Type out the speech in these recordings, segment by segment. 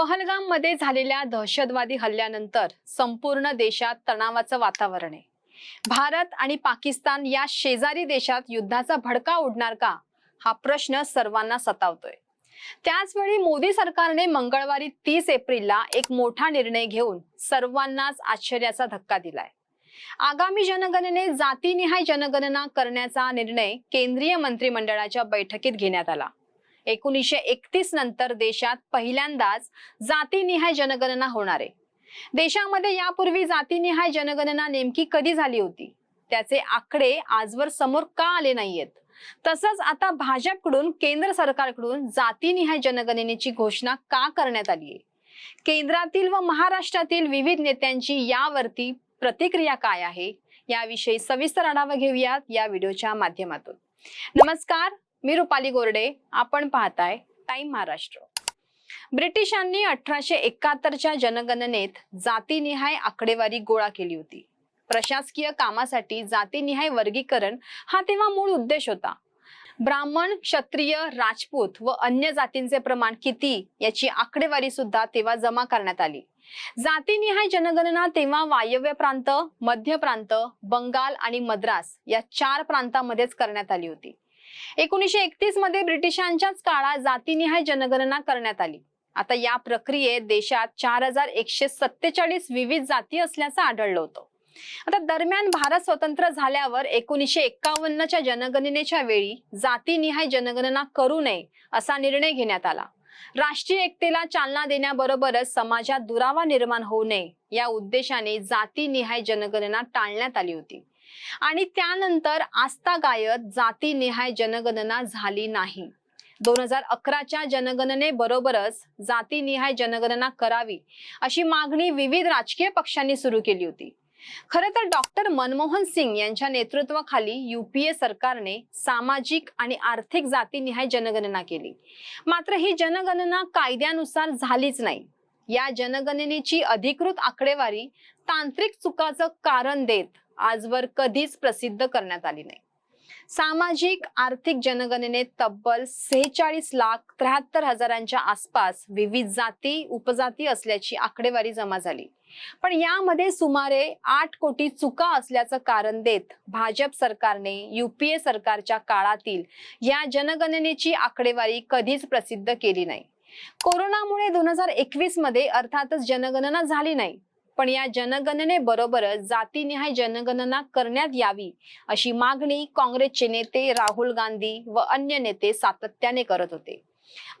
पहलगाममध्ये झालेल्या दहशतवादी हल्ल्यानंतर संपूर्ण देशात तणावाचं वातावरण आहे. भारत आणि पाकिस्तान या शेजारी देशात युद्धाचा भडका उडणार का? हा प्रश्न सर्वांना सतावतोय. त्याचवेळी मोदी सरकारने मंगळवारी तीस एप्रिलला एक मोठा निर्णय घेऊन सर्वांनाच आश्चर्याचा धक्का दिलाय. आगामी जनगणने जातीनिहाय जनगणना करण्याचा निर्णय केंद्रीय मंत्रिमंडळाच्या बैठकीत घेण्यात आला. एकोणीसशे एकतीस नंतर देशात पहिल्यांदाच जातीनिहाय जनगणना होणार आहे. देशामध्ये यापूर्वी जातीनिहाय जनगणना नेमकी कधी झाली होती? त्याचे आकडे आजवर समोर का आले नाहीयेत? तसंच आता भाजपकडून केंद्र सरकारकडून जातीनिहाय जनगणनेची घोषणा का करण्यात आली आहे? केंद्रातील व महाराष्ट्रातील विविध नेत्यांची यावरती प्रतिक्रिया काय आहे? याविषयी सविस्तर आढावा घेऊयात या व्हिडिओच्या माध्यमातून. नमस्कार मी रुपाली गोरडे आपण पाहताय टाइम महाराष्ट्र. ब्रिटिशांनी अठराशे एकाहत्तरच्या जनगणनेत जातीनिहाय आकडेवारी गोळा केली होती. प्रशासकीय कामासाठी जातीनिहाय वर्गीकरण हा तेव्हा मूळ उद्देश होता. ब्राह्मण क्षत्रिय राजपूत व अन्य जातींचे प्रमाण किती याची आकडेवारी सुद्धा तेव्हा जमा करण्यात आली. जातीनिहाय जनगणना तेव्हा वायव्य प्रांत मध्य प्रांत बंगाल आणि मद्रास या चार प्रांतामध्येच करण्यात आली होती. एकोणीसशे एकतीसमध्ये ब्रिटिशांच्याच काळात जातीनिहाय जनगणना करण्यात आली. आता या प्रक्रियेत देशात चार हजार एकशे सत्तेचाळीस विविध जाती असल्याचं आढळलं होतं. आता दरम्यान भारत स्वतंत्र झाल्यावर एकोणीसशे एक्कावन्नच्या जनगणनेच्या वेळी जातीनिहाय जनगणना करू नये असा निर्णय घेण्यात आला. राष्ट्रीय एकतेला चालना देण्याबरोबरच समाजात दुरावा निर्माण होऊ नये या उद्देशाने जातीनिहाय जनगणना टाळण्यात आली होती. आणि त्यानंतर आस्था गायब जाती जातीनिहाय जनगणना झाली नाही. दोन हजार अकराच्या जनगणने बरोबरच जाती जातीनिहाय जनगणना करावी अशी मागणी विविध राजकीय पक्षांनी सुरू केली होती. खर तर डॉक्टर मनमोहन सिंग यांच्या नेतृत्वाखाली युपीए सरकारने सामाजिक आणि आर्थिक जातीनिहाय जनगणना केली. मात्र ही जनगणना कायद्यानुसार झालीच नाही. या जनगणनेची अधिकृत आकडेवारी तांत्रिक चुकाचं कारण देत आजवर कधीच प्रसिद्ध करण्यात आली नाही. सामाजिक आर्थिक जनगणनेत तब्बल सेहेचाळीस लाख त्र्याहत्तर हजारांच्या आसपास विविध जाती उपजाती असल्याची आकडेवारी जमा झाली. पण यामध्ये सुमारे आठ कोटी चुका असल्याचं कारण देत भाजप सरकारने युपीए सरकारच्या काळातील या जनगणनेची आकडेवारी कधीच प्रसिद्ध केली नाही. कोरोनामुळे दोन हजार एकवीसमध्ये अर्थातच जनगणना झाली नाही. पण या जनगणनेबरोबरच जातीनिहाय जनगणना करण्यात यावी अशी मागणी काँग्रेसचे नेते राहुल गांधी व अन्य नेते सातत्याने करत होते.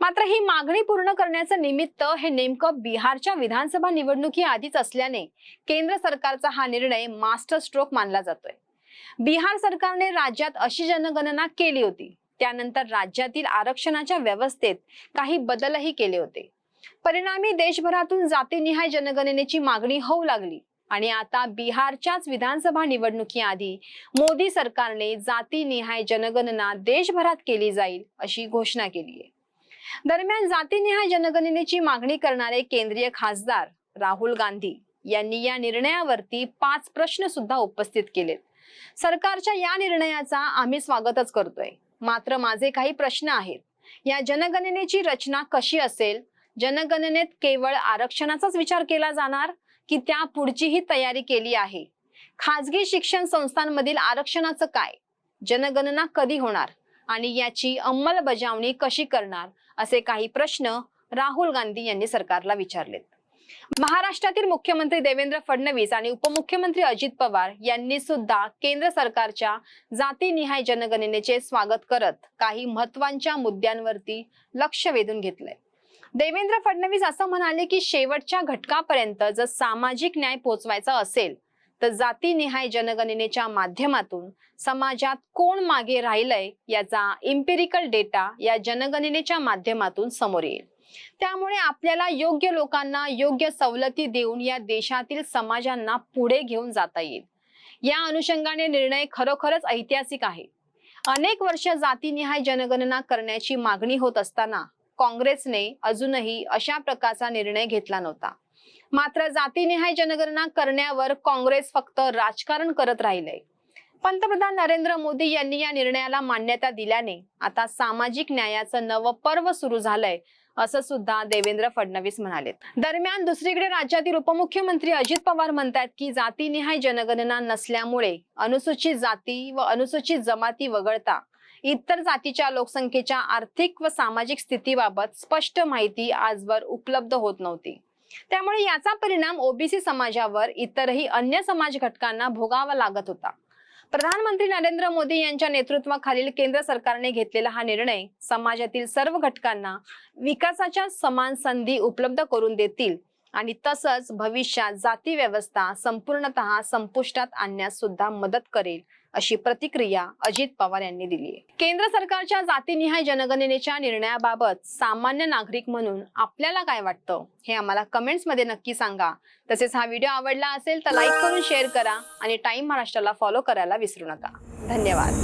मात्र ही मागणी पूर्ण करण्याचं निमित्त हे नेमकं बिहारच्या विधानसभा निवडणुकी आधीच असल्याने केंद्र सरकारचा हा निर्णय मास्टर स्ट्रोक मानला जातोय. बिहार सरकारने राज्यात अशी जनगणना केली होती. त्यानंतर राज्यातील आरक्षणाच्या व्यवस्थेत काही बदलही केले होते. परिणामी देशभरातून जातीनिहाय जनगणनेची मागणी होऊ लागली. आणि आता बिहारच्याच विधानसभा निवडणुकीआधी मोदी सरकारने जातीनिहाय जनगणना देशभरात केली जाईल अशी घोषणा केली आहे. दरम्यान जातीनिहाय जनगणनेची मागणी करणारे केंद्रीय खासदार राहुल गांधी यांनी या निर्णयावरती पाच प्रश्न सुद्धा उपस्थित केलेत. सरकारच्या या निर्णयाचा आम्ही स्वागतच करतोय. मात्र माझे काही प्रश्न आहेत. या जनगणनेची रचना कशी असेल? जनगणनेत केवळ आरक्षणाचाच विचार केला जाणार की त्या पुढचीही तयारी केली आहे? खाजगी शिक्षण संस्थांमधील आरक्षणाचं काय? जनगणना कधी होणार? आणि याची अंमलबजावणी कशी करणार? असे काही प्रश्न राहुल गांधी यांनी सरकारला विचारलेत. महाराष्ट्रातील मुख्यमंत्री देवेंद्र फडणवीस आणि उपमुख्यमंत्री अजित पवार यांनी सुद्धा केंद्र सरकारच्या जातीनिहाय जनगणनेचे स्वागत करत काही महत्त्वाच्या मुद्द्यांवरती लक्ष वेधून घेतलंय. देवेंद्र फडणवीस असं म्हणाले की शेवटच्या घटकापर्यंत जर सामाजिक न्याय पोहोचवायचा असेल तर जातीनिहाय जनगणनेच्या माध्यमातून समाजात कोण मागे राहिलंय याचा इम्पेरिकल डेटा या जनगणनेच्या माध्यमातून समोर येईल. त्यामुळे आपल्याला योग्य लोकांना योग्य सवलती देऊन या देशातील समाजांना पुढे घेऊन जाता येईल. या अनुषंगाने निर्णय खरोखरच ऐतिहासिक आहे. अनेक वर्ष जातीनिहाय जनगणना करण्याची मागणी होत असताना काँग्रेसने अजूनही अशा प्रकारचा निर्णय घेतला नव्हता. मात्र जातीनिहाय जनगणना करण्यावर काँग्रेस फक्त राजकारण करत राहिलंय पंतप्रधान नरेंद्र मोदी यांनी या निर्णयाला मान्यता दिल्याने आता सामाजिक न्यायाचं नवं पर्व सुरू झालंय असं सुद्धा देवेंद्र फडणवीस म्हणाले दरम्यान दुसरीकडे राज्यातील उपमुख्यमंत्री अजित पवार म्हणतात की जातीनिहाय जनगणना नसल्यामुळे अनुसूचित जाती व अनुसूचित जमाती वगळता इतर जातीच्या लोकसंख्येच्या आर्थिक व सामाजिक स्थितीबाबत स्पष्ट माहिती आजवर उपलब्ध होत नव्हती. त्यामुळे याचा परिणाम ओबीसी समाजावर इतरही अन्य समाज घटकांना भोगावा लागत होता. प्रधानमंत्री नरेंद्र मोदी यांच्या नेतृत्वाखालील केंद्र सरकारने घेतलेला हा निर्णय समाजातील सर्व घटकांना विकासाच्या समान संधी उपलब्ध करून देतील आणि तसंच भविष्यात जाती व्यवस्था संपूर्णतः संपुष्टात आणण्यास सुद्धा मदत करेल अशी प्रतिक्रिया अजित पवार यांनी दिली आहे केंद्र सरकारच्या जातीनिहाय जनगणनेच्या निर्णयाबाबत सामान्य नागरिक म्हणून आपल्याला काय वाटतं हे आम्हाला कमेंट्समध्ये नक्की सांगा. तसेच हा व्हिडिओ आवडला असेल तर लाईक करून शेअर करा आणि टाइम महाराष्ट्राला फॉलो करायला विसरू नका. धन्यवाद.